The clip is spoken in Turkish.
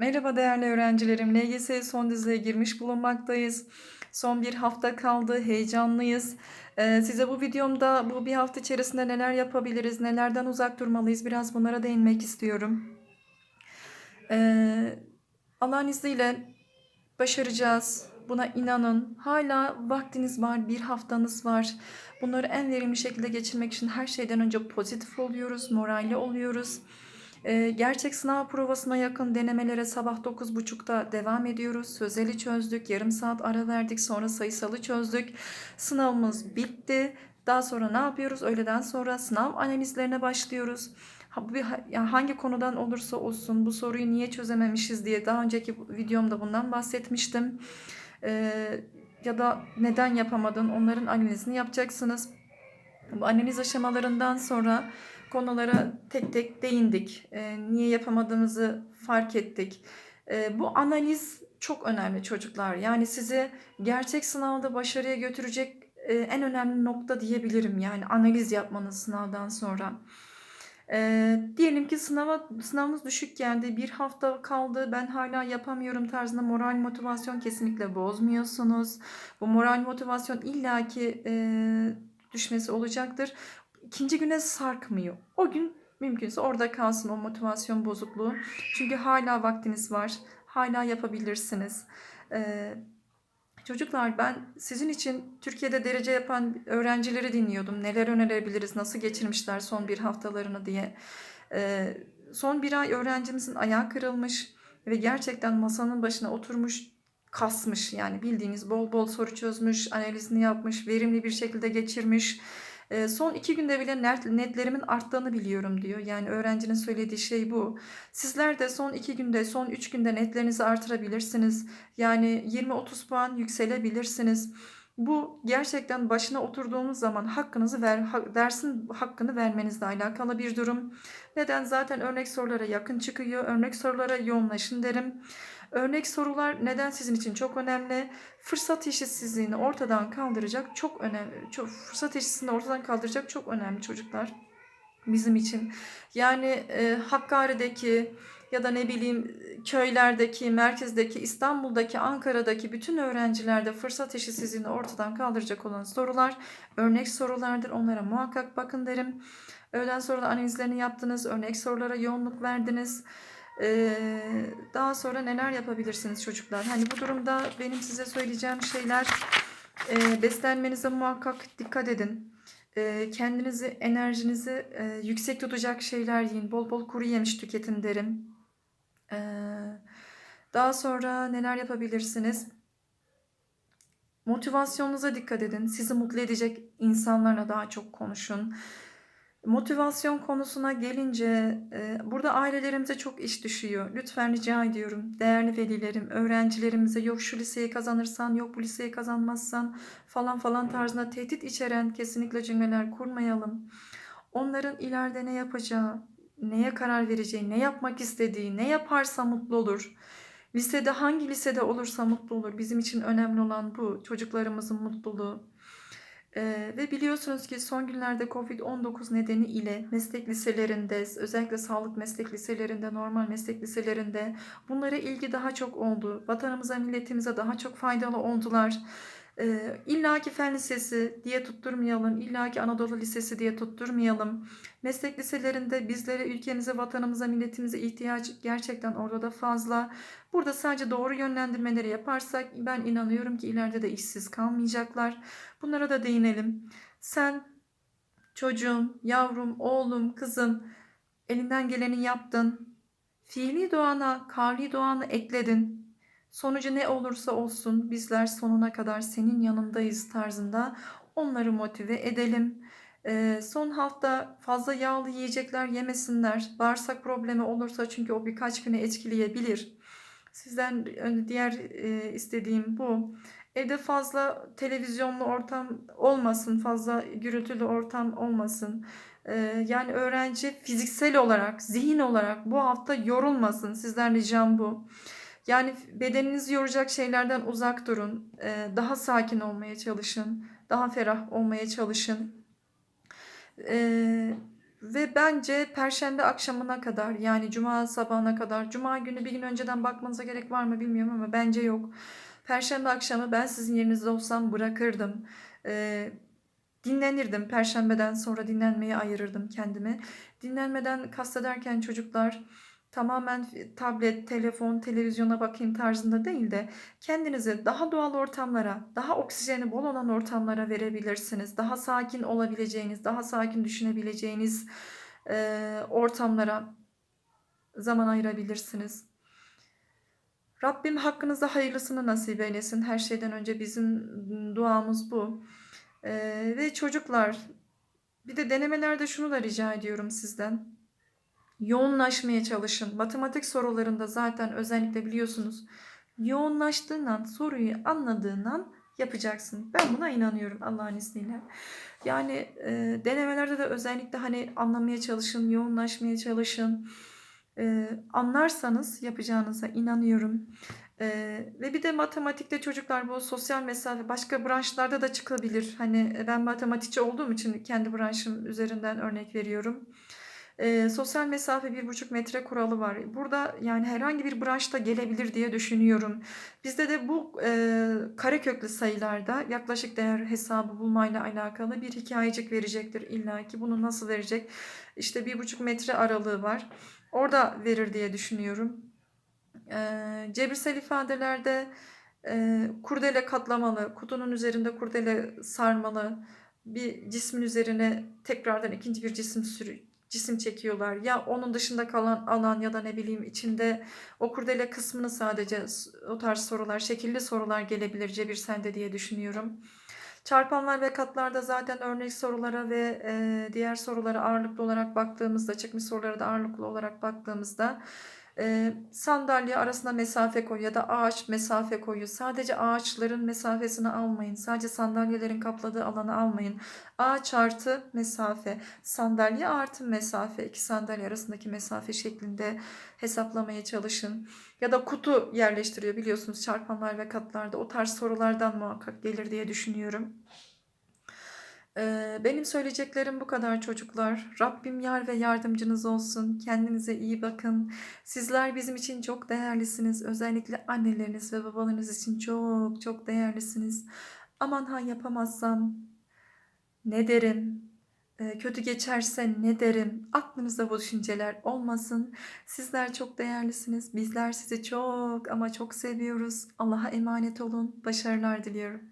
Merhaba değerli öğrencilerim. LGS son dizeye girmiş bulunmaktayız. Son bir hafta kaldı. Heyecanlıyız. Ee, size bu videomda bu bir hafta içerisinde neler yapabiliriz, nelerden uzak durmalıyız biraz bunlara değinmek istiyorum. Ee, Allah'ın izniyle başaracağız. Buna inanın. Hala vaktiniz var, bir haftanız var. Bunları en verimli şekilde geçirmek için her şeyden önce pozitif oluyoruz, moralli oluyoruz. Ee, gerçek sınav provasına yakın denemelere sabah 9.30'da devam ediyoruz. Sözeli çözdük, yarım saat ara verdik, sonra sayısalı çözdük. Sınavımız bitti. Daha sonra ne yapıyoruz? Öğleden sonra sınav analizlerine başlıyoruz. Hangi konudan olursa olsun bu soruyu niye çözememişiz diye daha önceki videomda bundan bahsetmiştim. Ee, ya da neden yapamadın onların analizini yapacaksınız. Bu analiz aşamalarından sonra konulara tek tek değindik. E, niye yapamadığımızı fark ettik. E, bu analiz çok önemli çocuklar. Yani sizi gerçek sınavda başarıya götürecek e, en önemli nokta diyebilirim. Yani analiz yapmanız sınavdan sonra. E, diyelim ki sınava sınavımız düşük geldi. Bir hafta kaldı. Ben hala yapamıyorum tarzında moral motivasyon kesinlikle bozmuyorsunuz. Bu moral motivasyon illaki e, düşmesi olacaktır. İkinci güne sarkmıyor. O gün mümkünse orada kalsın o motivasyon bozukluğu. Çünkü hala vaktiniz var. Hala yapabilirsiniz. Ee, çocuklar ben sizin için Türkiye'de derece yapan öğrencileri dinliyordum. Neler önerebiliriz, nasıl geçirmişler son bir haftalarını diye. Ee, son bir ay öğrencimizin ayağı kırılmış ve gerçekten masanın başına oturmuş kasmış yani bildiğiniz bol bol soru çözmüş, analizini yapmış, verimli bir şekilde geçirmiş. E, son iki günde bile netlerimin arttığını biliyorum diyor. Yani öğrencinin söylediği şey bu. Sizler de son iki günde, son üç günde netlerinizi artırabilirsiniz. Yani 20-30 puan yükselebilirsiniz. Bu gerçekten başına oturduğunuz zaman hakkınızı ver, dersin hakkını vermenizle alakalı bir durum. Neden? Zaten örnek sorulara yakın çıkıyor. Örnek sorulara yoğunlaşın derim. Örnek sorular neden sizin için çok önemli? Fırsat eşitsizliğini ortadan kaldıracak çok önemli. Çok, fırsat eşitsizliğini ortadan kaldıracak çok önemli çocuklar bizim için. Yani e, Hakkari'deki ya da ne bileyim köylerdeki, merkezdeki, İstanbul'daki, Ankara'daki bütün öğrencilerde fırsat eşitsizliğini ortadan kaldıracak olan sorular örnek sorulardır. Onlara muhakkak bakın derim. Öğleden sonra analizlerini yaptınız, örnek sorulara yoğunluk verdiniz. Ee, daha sonra neler yapabilirsiniz çocuklar? Hani bu durumda benim size söyleyeceğim şeyler e, beslenmenize muhakkak dikkat edin. E, kendinizi, enerjinizi e, yüksek tutacak şeyler yiyin. Bol bol kuru yemiş tüketin derim. E, daha sonra neler yapabilirsiniz? Motivasyonunuza dikkat edin. Sizi mutlu edecek insanlarla daha çok konuşun. Motivasyon konusuna gelince e, burada ailelerimize çok iş düşüyor. Lütfen rica ediyorum değerli velilerim, öğrencilerimize yok şu liseyi kazanırsan, yok bu liseyi kazanmazsan falan falan tarzında tehdit içeren kesinlikle cümleler kurmayalım. Onların ileride ne yapacağı, neye karar vereceği, ne yapmak istediği, ne yaparsa mutlu olur. Lisede hangi lisede olursa mutlu olur. Bizim için önemli olan bu. Çocuklarımızın mutluluğu. Ee, ve biliyorsunuz ki son günlerde Covid-19 nedeniyle meslek liselerinde, özellikle sağlık meslek liselerinde, normal meslek liselerinde bunlara ilgi daha çok oldu. Vatanımıza, milletimize daha çok faydalı oldular. Ee, İlla ki Fen Lisesi diye tutturmayalım, illa ki Anadolu Lisesi diye tutturmayalım. Meslek liselerinde bizlere, ülkemize, vatanımıza, milletimize ihtiyaç gerçekten orada da fazla. Burada sadece doğru yönlendirmeleri yaparsak ben inanıyorum ki ileride de işsiz kalmayacaklar. Bunlara da değinelim. Sen çocuğum, yavrum, oğlum, kızım elinden geleni yaptın. Fiili doğana, kavli doğanı ekledin. Sonucu ne olursa olsun bizler sonuna kadar senin yanındayız tarzında onları motive edelim. E, son hafta fazla yağlı yiyecekler yemesinler. Bağırsak problemi olursa çünkü o birkaç güne etkileyebilir. Sizden diğer e, istediğim bu. Evde fazla televizyonlu ortam olmasın, fazla gürültülü ortam olmasın. Ee, yani öğrenci fiziksel olarak, zihin olarak bu hafta yorulmasın. Sizden ricam bu. Yani bedeninizi yoracak şeylerden uzak durun. Ee, daha sakin olmaya çalışın. Daha ferah olmaya çalışın. Ee, ve bence perşembe akşamına kadar yani cuma sabahına kadar cuma günü bir gün önceden bakmanıza gerek var mı bilmiyorum ama bence yok. Perşembe akşamı ben sizin yerinizde olsam bırakırdım. Ee, dinlenirdim. Perşembeden sonra dinlenmeye ayırırdım kendimi. Dinlenmeden kastederken çocuklar tamamen tablet, telefon, televizyona bakayım tarzında değil de kendinizi daha doğal ortamlara, daha oksijeni bol olan ortamlara verebilirsiniz. Daha sakin olabileceğiniz, daha sakin düşünebileceğiniz e, ortamlara zaman ayırabilirsiniz. Rabbim hakkınızda hayırlısını nasip eylesin. Her şeyden önce bizim duamız bu. E, ve çocuklar bir de denemelerde şunu da rica ediyorum sizden. Yoğunlaşmaya çalışın. Matematik sorularında zaten özellikle biliyorsunuz yoğunlaştığın an, soruyu anladığın an yapacaksın. Ben buna inanıyorum Allah'ın izniyle. Yani e, denemelerde de özellikle hani anlamaya çalışın, yoğunlaşmaya çalışın. E, anlarsanız yapacağınıza inanıyorum. E, ve bir de matematikte çocuklar bu sosyal mesafe başka branşlarda da çıkabilir. Hani ben matematikçi olduğum için kendi branşım üzerinden örnek veriyorum. E, sosyal mesafe bir buçuk metre kuralı var. Burada yani herhangi bir branşta gelebilir diye düşünüyorum. Bizde de bu e, kareköklü sayılarda yaklaşık değer hesabı bulmayla alakalı bir hikayecik verecektir illa ki. Bunu nasıl verecek? İşte bir buçuk metre aralığı var. Orada verir diye düşünüyorum. E, cebirsel ifadelerde e, kurdele katlamalı, kutunun üzerinde kurdele sarmalı, bir cismin üzerine tekrardan ikinci bir cisim sürü cisim çekiyorlar. Ya onun dışında kalan alan ya da ne bileyim içinde o kurdele kısmını sadece o tarz sorular, şekilli sorular gelebilir cebirselde diye düşünüyorum. Çarpanlar ve katlarda zaten örnek sorulara ve e, diğer sorulara ağırlıklı olarak baktığımızda, çıkmış sorulara da ağırlıklı olarak baktığımızda sandalye arasında mesafe koy ya da ağaç mesafe koyu. Sadece ağaçların mesafesini almayın. Sadece sandalyelerin kapladığı alanı almayın. Ağaç artı mesafe, sandalye artı mesafe, iki sandalye arasındaki mesafe şeklinde hesaplamaya çalışın. Ya da kutu yerleştiriyor biliyorsunuz çarpanlar ve katlarda. O tarz sorulardan muhakkak gelir diye düşünüyorum. Benim söyleyeceklerim bu kadar çocuklar. Rabbim yar ve yardımcınız olsun. Kendinize iyi bakın. Sizler bizim için çok değerlisiniz. Özellikle anneleriniz ve babalarınız için çok çok değerlisiniz. Aman ha yapamazsam ne derim? Kötü geçerse ne derim? Aklınızda bu düşünceler olmasın. Sizler çok değerlisiniz. Bizler sizi çok ama çok seviyoruz. Allah'a emanet olun. Başarılar diliyorum.